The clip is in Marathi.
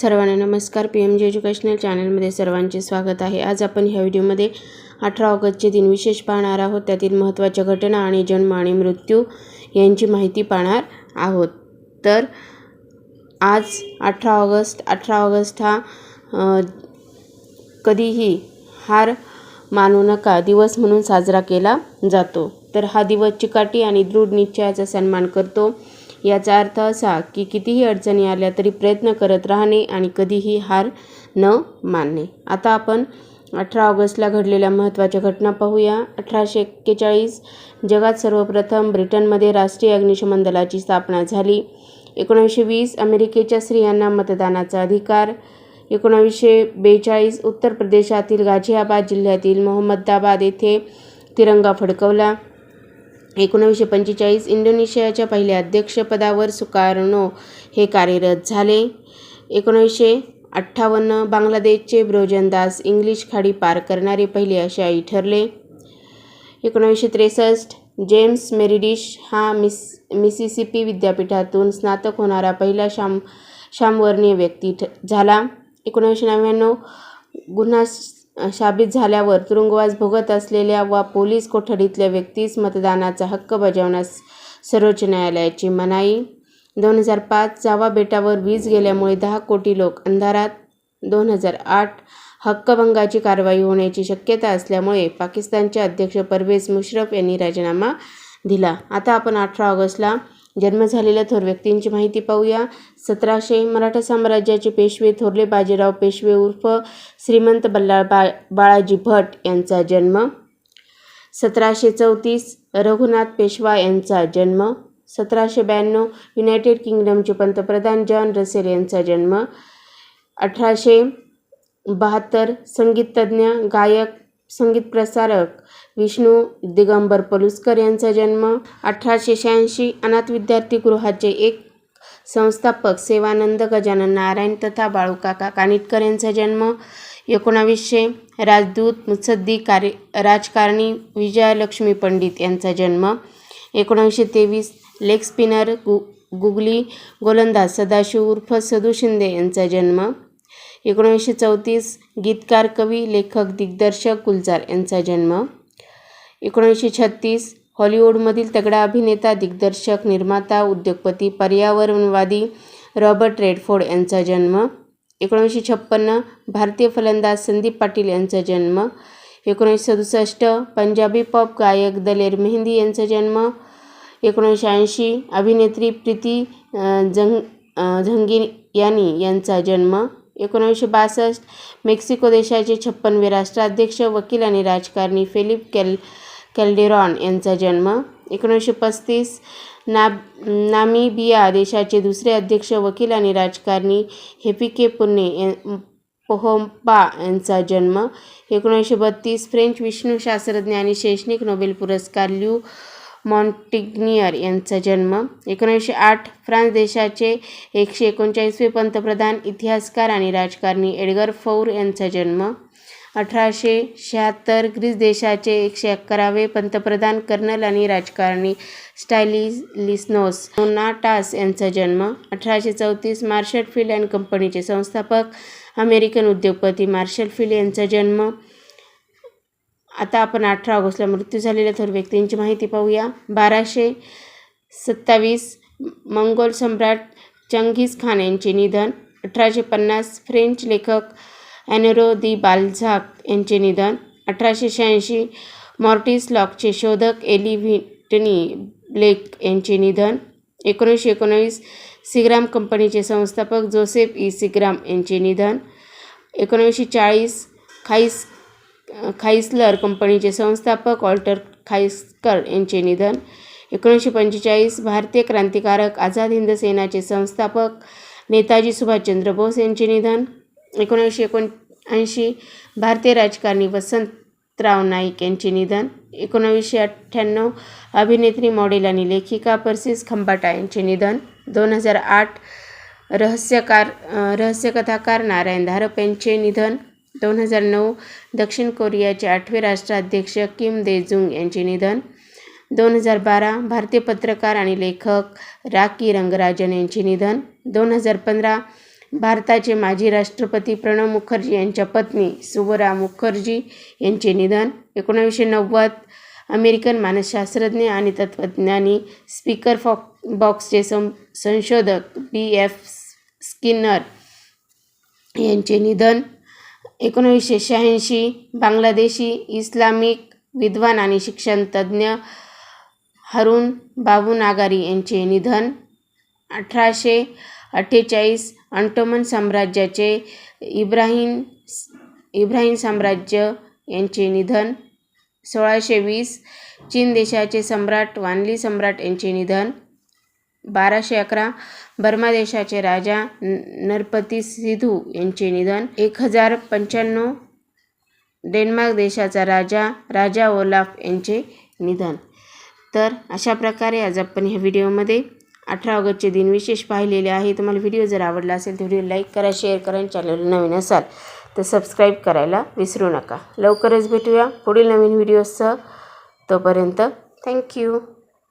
सर्वांना नमस्कार. पी एम जी एज्युकेशनल चॅनलमध्ये सर्वांचे स्वागत आहे. आज आपण ह्या व्हिडिओमध्ये अठरा ऑगस्टचे दिन विशेष पाहणार आहोत. त्यातील महत्त्वाच्या घटना आणि जन्म आणि मृत्यू यांची माहिती पाहणार आहोत. तर आज अठरा ऑगस्ट अठरा ऑगस्ट हा कधीही हार मानू नका. दिवस म्हणून साजरा केला जातो. तर हा दिवस चिकाटी आणि दृढ निश्चयाचा सन्मान करतो. याचा अर्थ असा की कितीही अडचणी आल्या तरी प्रयत्न करत राहणे आणि कधीही हार न मानणे. आता आपण अठरा ऑगस्टला घडलेल्या महत्त्वाच्या घटना पाहूया. अठराशे एक्केचाळीस जगात सर्वप्रथम ब्रिटनमध्ये राष्ट्रीय अग्निशमन दलाची स्थापना झाली. एकोणीसशे वीस अमेरिकेच्या स्त्रियांना मतदानाचा अधिकार. एकोणावीसशे बेचाळीस उत्तर प्रदेशातील गाझियाबाद जिल्ह्यातील मोहम्मदाबाद येथे तिरंगा फडकवला. एकोणीसशे पंचेचाळीस इंडोनेशियाच्या पहिल्या अध्यक्षपदावर सुकार्नो हे कार्यरत झाले. एकोणीसशे अठ्ठावन्न बांगलादेशचे ब्रोजनदास इंग्लिश खाडी पार करणारे पहिले आशियाई ठरले. एकोणीसशे त्रेसष्ट जेम्स मेरिडिश हा मिस मिसिसिपी विद्यापीठातून स्नातक होणारा पहिला शाम शामवर्णीय व्यक्ती ठ झाला. एकोणीसशे नव्याण्णव गुन्हा शाबित झाल्यावर तुरुंगवास भोगत असलेल्या वा पोलीस कोठडीतल्या व्यक्तीस मतदानाचा हक्क बजावण्यास सर्वोच्च न्यायालयाची मनाई. दोन हजार पाच जावा बेटावर वीज गेल्यामुळे दहा कोटी लोक अंधारात. दोन हजार आठ हक्कभंगाची कारवाई होण्याची शक्यता असल्यामुळे पाकिस्तानचे अध्यक्ष परवेज मुश्रफ यांनी राजीनामा दिला. आता आपण अठरा ऑगस्टला जन्म झालेल्या थोर व्यक्तींची माहिती पाहूया. सतराशे मराठा साम्राज्याचे पेशवे थोरले बाजीराव पेशवे उर्फ श्रीमंत बल्लाळ बा बाळाजी भट यांचा जन्म. सतराशे चौतीस रघुनाथ पेशवा यांचा जन्म. सतराशे ब्याण्णव युनायटेड किंगडमचे पंतप्रधान जॉन रसेल यांचा जन्म. अठराशे बहात्तर संगीततज्ञ गायक संगीत प्रसारक विष्णू दिगंबर पलुस्कर यांचा जन्म अठराशे शहाऐंशी. अनाथ विद्यार्थी गृहाचे एक संस्थापक सेवानंद गजानन नारायण तथा बाळूकाका कानिटकर यांचा जन्म एकोणावीसशे. राजदूत मुत्सद्दी कार्य राजकारणी विजयालक्ष्मी पंडित यांचा जन्म एकोणावीसशे तेवीस. लेग स्पिनर गु गुगली गोलंदाज सदाशिव उर्फ सदू शिंदे यांचा जन्म एकोणीसशे चौतीस गीतकार कवी लेखक दिग्दर्शक गुलजार यांचा जन्म. एकोणीसशे छत्तीस हॉलिवूडमधील तगडा अभिनेता दिग्दर्शक निर्माता उद्योगपती पर्यावरणवादी रॉबर्ट रेडफोर्ड यांचा जन्म. एकोणीसशे छप्पन्न भारतीय फलंदाज संदीप पाटील यांचा जन्म. एकोणीसशे सदुसष्ट पंजाबी पॉप गायक दलेर मेहंदी यांचा जन्म. एकोणीसशे ऐंशी अभिनेत्री प्रीती झंग झंगी यांनी यांचा जन्म. एकोणीसशे बासष्ट मेक्सिको देशाचे छप्पनवे राष्ट्राध्यक्ष वकील आणि राजकारणी फिलिप कॅल कॅल्डेरॉन यांचा जन्म एकोणीसशे पस्तीस ना नामिबिया देशाचे दुसरे अध्यक्ष वकील आणि राजकारणी हेपिके पुन्ने या- पोहोंपा यांचा जन्म एकोणीसशे बत्तीस फ्रेंच विष्णू शास्त्रज्ञ आणि शैक्षणिक नोबेल पुरस्कार ल्यू मॉन्टिग्नियर यांचा जन्म एकोणीसशे आठ फ्रान्स देशाचे एकशे एकोणचाळीसवे पंतप्रधान इतिहासकार आणि राजकारणी एडगर फौर यांचा जन्म. अठराशे शहात्तर ग्रीस देशाचे एकशे अकरावे पंतप्रधान कर्नल आणि राजकारणी स्टायलिलिस्नोस नोनाटास यांचा जन्म. अठराशे चौतीस मार्शल फील्ड अँड कंपनीचे संस्थापक अमेरिकन उद्योगपती मार्शल फील्ड यांचा जन्म. आता आपण अठरा ऑगस्टला मृत्यू झालेल्या थोर व्यक्तींची माहिती पाहूया. बाराशे सत्तावीस मंगोल सम्राट चंगीज खान यांचे निधन अठराशे पन्नास फ्रेंच लेखक ॲनेरो दी बाल्झाक यांचे निधन अठराशे शहाऐंशी मॉर्टिस लॉकचे शोधक एली व्हिटनी ब्लेक यांचे निधन एकोणीसशे एकोणवीस सिग्राम कंपनीचे संस्थापक जोसेफ ई सिग्राम यांचे निधन एकोणीसशे चाळीस खाईस खाईसलर कंपनीचे संस्थापक ऑल्टर खाईसकर यांचे निधन. एकोणीसशे पंचेचाळीस भारतीय क्रांतिकारक आझाद हिंद सेनाचे संस्थापक नेताजी सुभाषचंद्र बोस यांचे निधन. एकोणीसशे एकोणऐंशी भारतीय राजकारणी वसंतराव नाईक यांचे निधन. एकोणावीसशे अठ्ठ्याण्णव अभिनेत्री मॉडेल आणि लेखिका परसिस खंबाटा यांचे निधन. दोन हजार आठ रहस्यकार रहस्यकथाकार नारायण धारप यांचे निधन. दोन हजार नऊ दक्षिण कोरियाचे आठवे राष्ट्राध्यक्ष किम दे जुंग यांचे निधन. दोन हजार बारा भारतीय पत्रकार आणि लेखक राकी रंगराजन यांचे निधन. दोन हजार पंधरा भारताचे माजी राष्ट्रपती प्रणव मुखर्जी यांच्या पत्नी सुबरा मुखर्जी यांचे निधन. एकोणावीसशे नव्वद अमेरिकन मानसशास्त्रज्ञ आणि तत्त्वज्ञानी स्पीकर फॉक बॉक्सचे सं संशोधक बी एफ स्किनर यांचे निधन. एकोणीसशे शहाऐंशी बांगलादेशी इस्लामिक विद्वान आणि शिक्षणतज्ज्ञ हरून बाबू नागारी यांचे निधन. अठराशे अठ्ठेचाळीस अंटोमन साम्राज्याचे इब्राहिम इब्राहिम साम्राज्य यांचे निधन. सोळाशे वीस चीन देशाचे सम्राट वानली सम्राट यांचे निधन. बाराशे अकरा बर्मा देशाचे राजा नरपती सिधू यांचे निधन एक हजार पंच्याण्णव डेन्मार्क देशाचा राजा राजा ओलाफ यांचे निधन. तर अशा प्रकारे आज आपण ह्या व्हिडिओमध्ये अठरा ऑगस्टचे दिन विशेष पाहिलेले आहे तुम्हाला व्हिडिओ जर आवडला असेल तर व्हिडिओ लाईक करा शेअर करा आणि चॅनल नवीन असाल तर सबस्क्राईब करायला विसरू नका. लवकरच भेटूया पुढील नवीन व्हिडिओसह. तोपर्यंत थँक्यू.